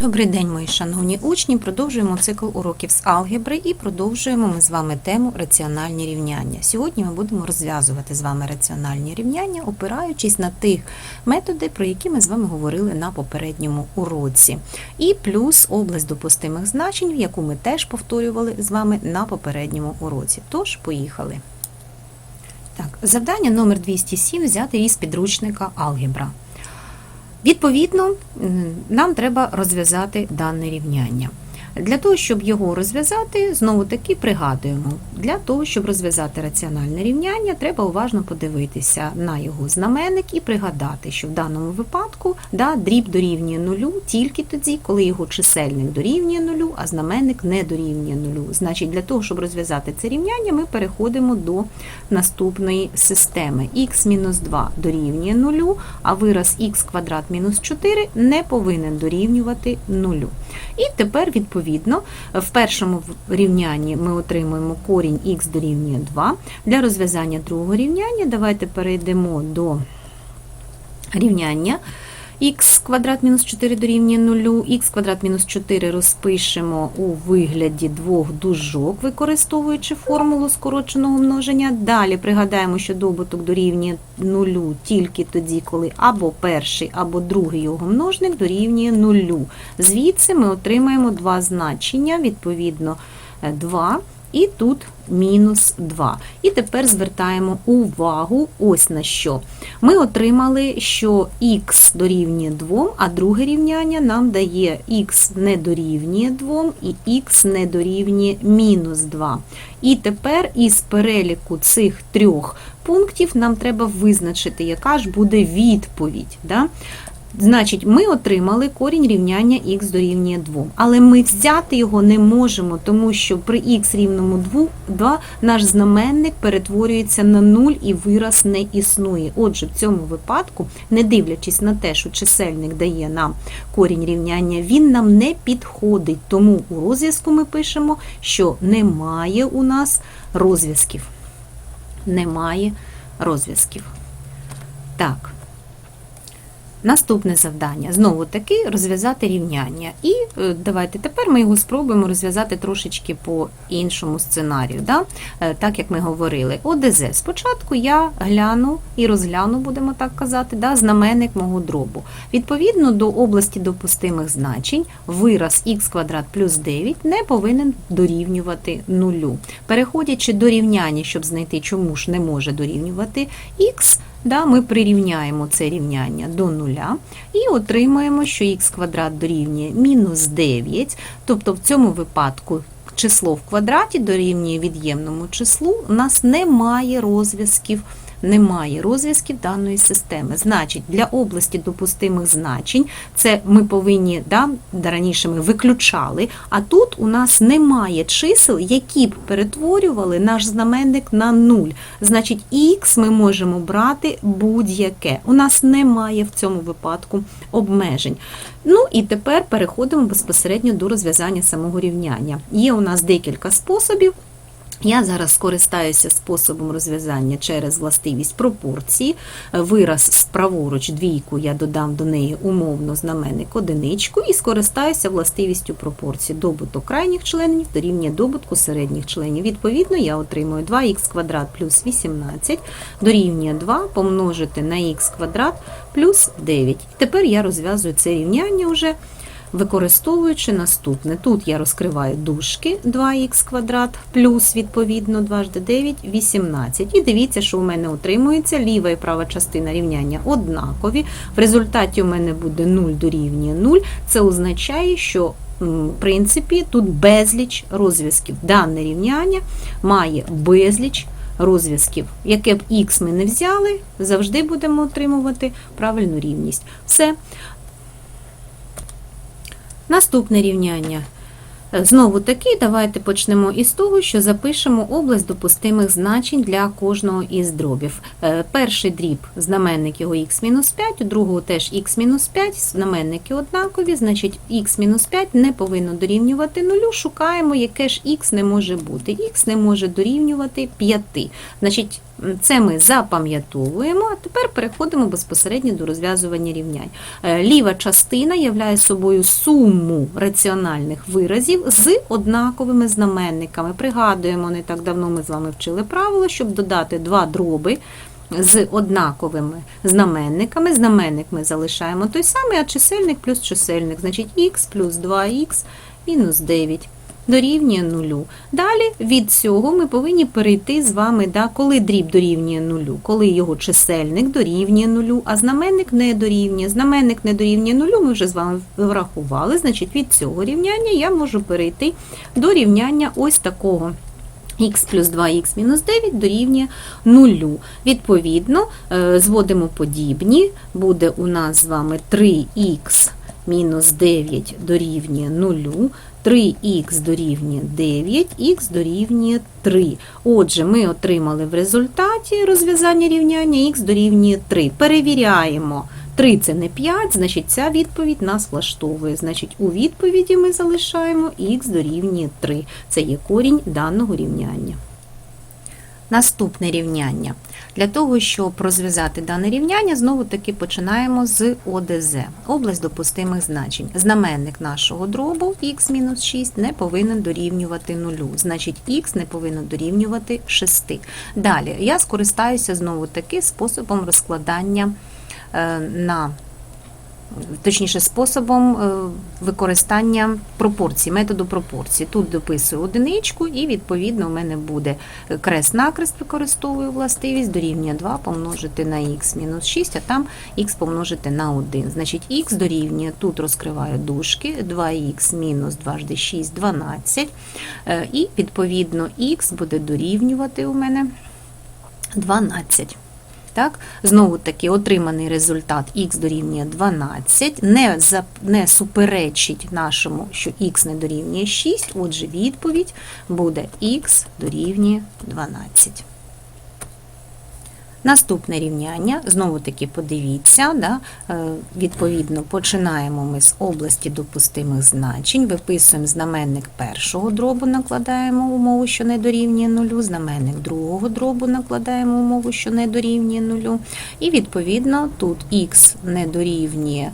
Добрий день, мої шановні учні. Продовжуємо цикл уроків з алгебри і продовжуємо ми з вами тему раціональні рівняння. Сьогодні ми будемо розв'язувати з вами раціональні рівняння, опираючись на тих методи, про які ми з вами говорили на попередньому уроці. І плюс область допустимих значень, яку ми теж повторювали з вами на попередньому уроці. Тож, поїхали. Так, завдання номер 207 взяти із підручника алгебра. Відповідно, нам треба розв'язати дане рівняння. Для того, щоб його розв'язати, знову таки пригадуємо, для того, щоб розв'язати раціональне рівняння, треба уважно подивитися на його знаменник і пригадати, що в даному випадку да, дріб дорівнює нулю тільки тоді, коли його чисельник дорівнює нулю, а знаменник не дорівнює нулю. Значить, для того, щоб розв'язати це рівняння, ми переходимо до наступної системи. х-2 дорівнює нулю, а вираз х квадрат мінус 4 не повинен дорівнювати нулю. І тепер, відповідно, в першому рівнянні ми отримуємо корінь х дорівнює 2. Для розв'язання другого рівняння давайте перейдемо до рівняння х квадрат мінус 4 дорівнює 0, х квадрат мінус 4 розпишемо у вигляді двох дужок, використовуючи формулу скороченого множення. Далі пригадаємо, що добуток дорівнює 0 тільки тоді, коли або перший, або другий його множник дорівнює 0. Звідси ми отримаємо два значення, відповідно, 2 і тут мінус 2. І тепер звертаємо увагу ось на що. Ми отримали, що х дорівнює 2, а друге рівняння нам дає х не дорівнює 2 і х не дорівнює мінус 2. І тепер із переліку цих трьох пунктів нам треба визначити, яка ж буде відповідь. Да? Значить, ми отримали корінь рівняння х дорівнює 2. Але ми взяти його не можемо, тому що при х рівному 2 наш знаменник перетворюється на 0 і вираз не існує. Отже, в цьому випадку, не дивлячись на те, що чисельник дає нам корінь рівняння, він нам не підходить. Тому у розв'язку ми пишемо, що немає у нас розв'язків. Немає розв'язків. Так. Наступне завдання знову таки розв'язати рівняння. І е, давайте тепер ми його спробуємо розв'язати трошечки по іншому сценарію, да? Е, так як ми говорили. ОДЗ. Спочатку я гляну і розгляну, будемо так казати, да? знаменник мого дробу. Відповідно до області допустимих значень, вираз х квадрат плюс 9 не повинен дорівнювати нулю. Переходячи до рівняння, щоб знайти, чому ж не може дорівнювати х, Да, ми прирівняємо це рівняння до нуля і отримаємо, що х квадрат дорівнює мінус 9, тобто в цьому випадку число в квадраті дорівнює від'ємному числу, у нас немає розв'язків. Немає розв'язків даної системи. Значить, для області допустимих значень це ми повинні, да, раніше ми виключали, а тут у нас немає чисел, які б перетворювали наш знаменник на 0. Значить, х ми можемо брати будь-яке. У нас немає в цьому випадку обмежень. Ну і тепер переходимо безпосередньо до розв'язання самого рівняння. Є у нас декілька способів. Я зараз скористаюся способом розв'язання через властивість пропорції. Вираз справоруч двійку я додам до неї умовно знаменник одиничку і скористаюся властивістю пропорції. Добуток крайніх членів дорівнює добутку середніх членів. Відповідно, я отримую 2х квадрат плюс 18 дорівнює 2 помножити на х квадрат плюс 9. Тепер я розв'язую це рівняння вже використовуючи наступне. Тут я розкриваю дужки 2х квадрат плюс, відповідно, 2 жди 9, 18. І дивіться, що у мене отримується ліва і права частина рівняння однакові. В результаті у мене буде 0 дорівнює 0. Це означає, що в принципі, тут безліч розв'язків. Дане рівняння має безліч розв'язків. Яке б х ми не взяли, завжди будемо отримувати правильну рівність. Все. Наступне рівняння. Знову таки, давайте почнемо із того, що запишемо область допустимих значень для кожного із дробів. Е, Перший дріб, знаменник його х-5, у другого теж х-5, знаменники однакові, значить х-5 не повинно дорівнювати нулю, шукаємо, яке ж х не може бути. х не може дорівнювати 5. Значить, це ми запам'ятовуємо, а тепер переходимо безпосередньо до розв'язування рівнянь. Е, Ліва частина являє собою суму раціональних виразів з однаковими знаменниками. Пригадуємо, не так давно ми з вами вчили правило, щоб додати два дроби з однаковими знаменниками. Знаменник ми залишаємо той самий, а чисельник плюс чисельник. Значить, х плюс 2х мінус 9 дорівнює нулю. Далі від цього ми повинні перейти з вами, да, коли дріб дорівнює нулю, коли його чисельник дорівнює нулю, а знаменник не дорівнює. Знаменник не дорівнює нулю, ми вже з вами врахували. Значить, від цього рівняння я можу перейти до рівняння ось такого. х плюс 2х мінус 9 дорівнює 0. Відповідно, е, зводимо подібні, буде у нас з вами 3х мінус 9 дорівнює 0, 3х дорівнює 9, х дорівнює 3. Отже, ми отримали в результаті розв'язання рівняння х дорівнює 3. Перевіряємо. 3 це не 5, значить ця відповідь нас влаштовує. Значить, у відповіді ми залишаємо х дорівнює 3. Це є корінь даного рівняння. Наступне рівняння. Для того, щоб розв'язати дане рівняння, знову таки починаємо з ОДЗ, область допустимих значень. Знаменник нашого дробу х-6 не повинен дорівнювати нулю, значить х не повинен дорівнювати 6. Далі я скористаюся знову таки способом розкладання е, на точніше способом е, використання пропорцій, методу пропорцій. Тут дописую одиничку, і відповідно у мене буде крест-накрест використовую властивість, дорівнює 2 помножити на х мінус 6, а там х помножити на 1. Значить, х дорівнює, тут розкриваю дужки, 2х мінус 2 жди 6, 12. Е, І відповідно х буде дорівнювати у мене 12. Так, знову таки отриманий результат х дорівнює 12, не, за, не суперечить нашому, що х не дорівнює 6, отже, відповідь буде х дорівнює 12. Наступне рівняння, знову таки подивіться, да, е, відповідно починаємо ми з області допустимих значень, виписуємо знаменник першого дробу, накладаємо умову, що не дорівнює нулю, знаменник другого дробу накладаємо умову, що не дорівнює нулю. І відповідно тут х не дорівнює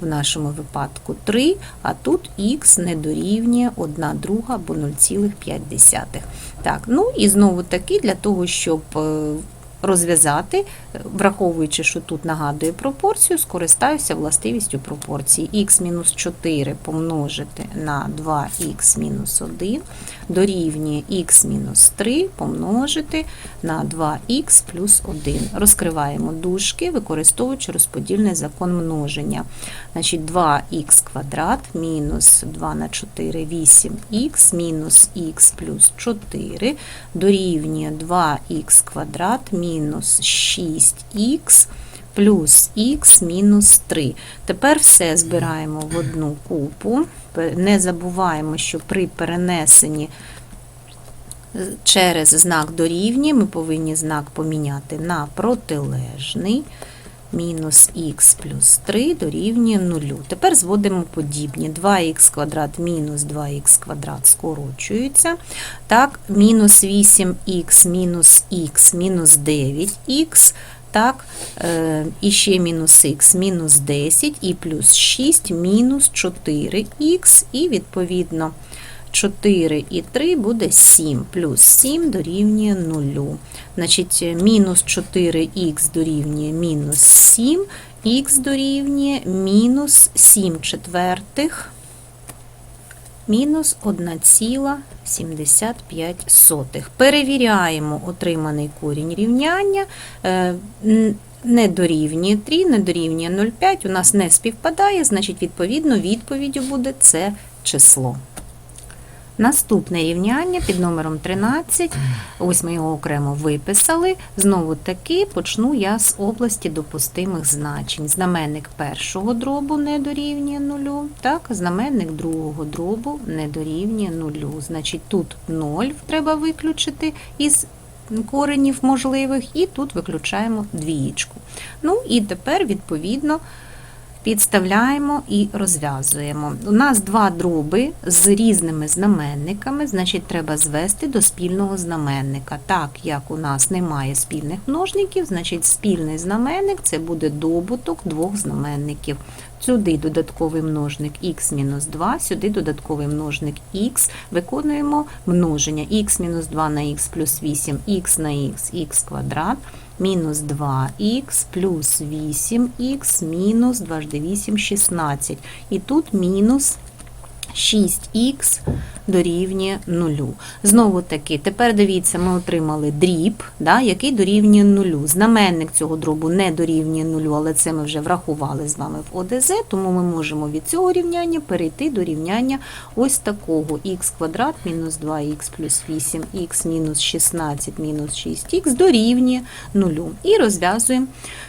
в нашому випадку 3, а тут х не дорівнює 1 друга або 0,5. Так, ну і знову таки для того, щоб е, розв'язати, враховуючи, що тут нагадує пропорцію, скористаюся властивістю пропорції. х-4 помножити на 2х-1 дорівнює х-3 помножити на 2х плюс 1. Розкриваємо дужки, використовуючи розподільний закон множення. Значить, 2х квадрат мінус 2 на 4 8х мінус х плюс 4 дорівнює 2х квадрат мінус 6х плюс х мінус 3. Тепер все збираємо в одну купу. Не забуваємо, що при перенесенні через знак дорівнює ми повинні знак поміняти на протилежний. Мінус х плюс 3 дорівнює 0. Тепер зводимо подібні. 2х квадрат мінус 2х квадрат скорочуються. Так, мінус 8х мінус х мінус 9х. Так, е, і ще мінус х мінус 10 і плюс 6 мінус 4х і відповідно 4 і 3 буде 7, плюс 7 дорівнює 0. Значить, мінус 4х дорівнює мінус 7, х дорівнює мінус 7 четвертих, мінус 1,75. Перевіряємо отриманий корінь рівняння. Е, не дорівнює 3, не дорівнює 0,5, у нас не співпадає, значить, відповідно, відповіддю буде це число. Наступне рівняння під номером 13. Ось ми його окремо виписали. Знову таки почну я з області допустимих значень. Знаменник першого дробу не дорівнює нулю. Так, знаменник другого дробу не дорівнює нулю. Значить, тут 0 треба виключити із коренів можливих, і тут виключаємо двієчку. Ну і тепер, відповідно, підставляємо і розв'язуємо. У нас два дроби з різними знаменниками, значить, треба звести до спільного знаменника. Так як у нас немає спільних множників, значить спільний знаменник це буде добуток двох знаменників. Сюди додатковий множник х-2, сюди додатковий множник х. Виконуємо множення х-2 на х плюс 8, х на х, х квадрат, мінус 2х плюс 8х мінус 2 8, 16. І тут мінус 6х дорівнює 0. Знову таки, тепер дивіться, ми отримали дріб, да, який дорівнює 0. Знаменник цього дробу не дорівнює 0, але це ми вже врахували з вами в ОДЗ, тому ми можемо від цього рівняння перейти до рівняння ось такого х квадрат мінус 2х плюс 8х мінус 16 мінус 6х дорівнює 0. І розв'язуємо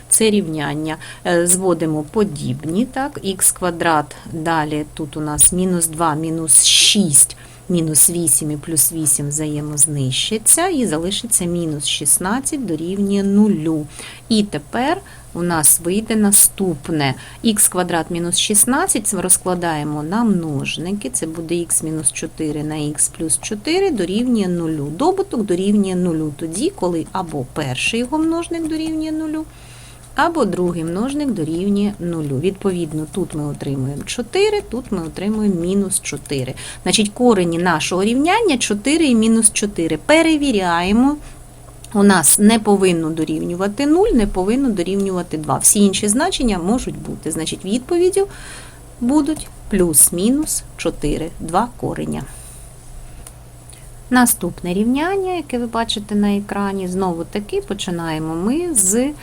це рівняння. Е, Зводимо подібні, так, х квадрат, далі тут у нас мінус 2, мінус 6, мінус 8 і плюс 8 взаємознищиться, і залишиться мінус 16 дорівнює 0. І тепер у нас вийде наступне. х квадрат мінус 16 ми розкладаємо на множники, це буде х мінус 4 на х плюс 4 дорівнює 0. Добуток дорівнює 0 тоді, коли або перший його множник дорівнює 0, або другий множник дорівнює 0. Відповідно, тут ми отримуємо 4, тут ми отримуємо мінус 4. Значить, корені нашого рівняння 4 і мінус 4. Перевіряємо. У нас не повинно дорівнювати 0, не повинно дорівнювати 2. Всі інші значення можуть бути. Значить, відповіддю будуть плюс-мінус 4, 2 кореня. Наступне рівняння, яке ви бачите на екрані, знову таки починаємо ми з е,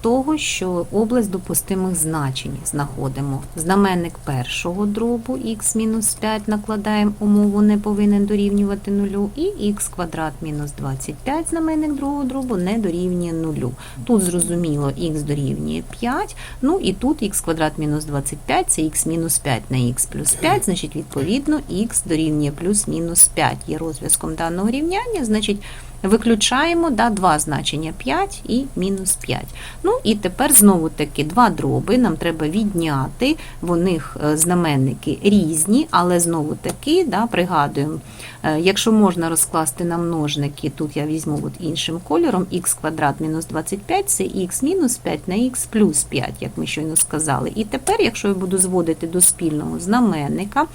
того, що область допустимих значень знаходимо. Знаменник першого дробу х-5 накладаємо умову не повинен дорівнювати нулю, і х квадрат мінус 25 знаменник другого дробу не дорівнює нулю. Тут зрозуміло х дорівнює 5, ну і тут х квадрат мінус 25 це х мінус 5 на х плюс 5, значить, відповідно, х дорівнює плюс-мінус 5 є розв'язком даного рівняння, значить, виключаємо да, два значення 5 і мінус 5. Ну і тепер знову таки два дроби нам треба відняти, в них е, знаменники різні, але знову таки да, пригадуємо, е, якщо можна розкласти на множники, тут я візьму от іншим кольором, х квадрат мінус 25 це х мінус 5 на х плюс 5, як ми щойно сказали. І тепер, якщо я буду зводити до спільного знаменника,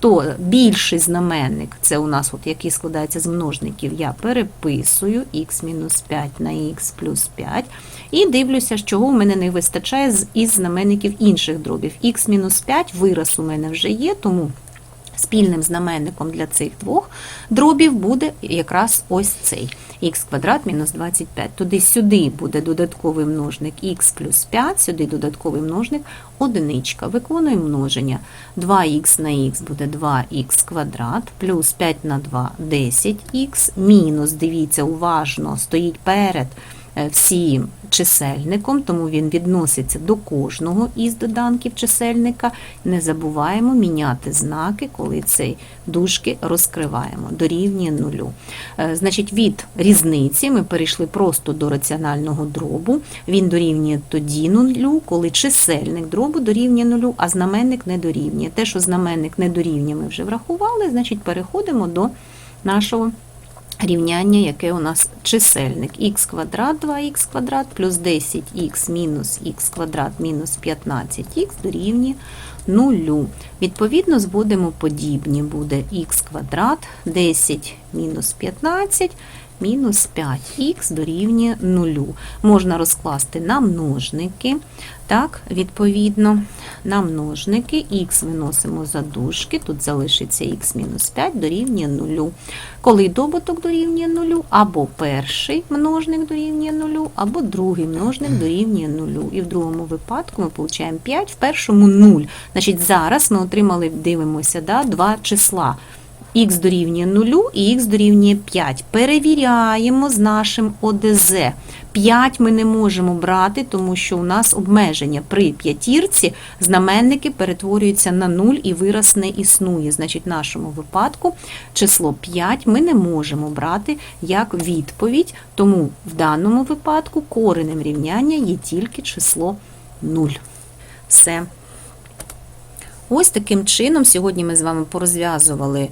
то більший знаменник, це у нас, от, який складається з множників, я переписую х мінус 5 на х плюс 5. І дивлюся, чого в мене не вистачає із знаменників інших дробів. х мінус 5 вираз у мене вже є, тому спільним знаменником для цих двох дробів буде якраз ось цей х квадрат мінус 25. Туди сюди буде додатковий множник х плюс 5, сюди додатковий множник одиничка. Виконуємо множення. 2х на х буде 2х квадрат, плюс 5 на 2 – 10х, мінус, дивіться, уважно, стоїть перед всім чисельником, тому він відноситься до кожного із доданків чисельника. Не забуваємо міняти знаки, коли цей дужки розкриваємо, дорівнює нулю. Е, Значить, від різниці ми перейшли просто до раціонального дробу. Він дорівнює тоді нулю, коли чисельник дробу дорівнює нулю, а знаменник не дорівнює. Те, що знаменник не дорівнює, ми вже врахували, значить переходимо до нашого рівняння, яке у нас чисельник х квадрат 2х квадрат плюс 10х мінус х квадрат мінус 15х дорівнює 0. Відповідно, збудемо подібні, буде х квадрат 10 мінус 15 мінус 5х дорівнює 0. Можна розкласти на множники. Так, відповідно, на множники х виносимо за дужки, тут залишиться х мінус 5 дорівнює 0. Коли добуток дорівнює 0, або перший множник дорівнює 0, або другий множник дорівнює 0. І в другому випадку ми получаємо 5, в першому 0. Значить, зараз ми отримали, дивимося, да, два числа. Х дорівнює 0 і х дорівнює 5. Перевіряємо з нашим ОДЗ. 5 ми не можемо брати, тому що у нас обмеження при п'ятірці знаменники перетворюються на 0 і вираз не існує. Значить, в нашому випадку число 5 ми не можемо брати як відповідь, тому в даному випадку коренем рівняння є тільки число 0. Все. Ось таким чином сьогодні ми з вами порозв'язували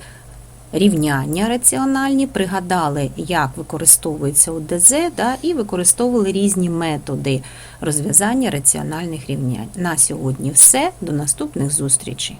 рівняння раціональні, пригадали, як використовується ОДЗ, да, і використовували різні методи розв'язання раціональних рівнянь. На сьогодні все. До наступних зустрічей.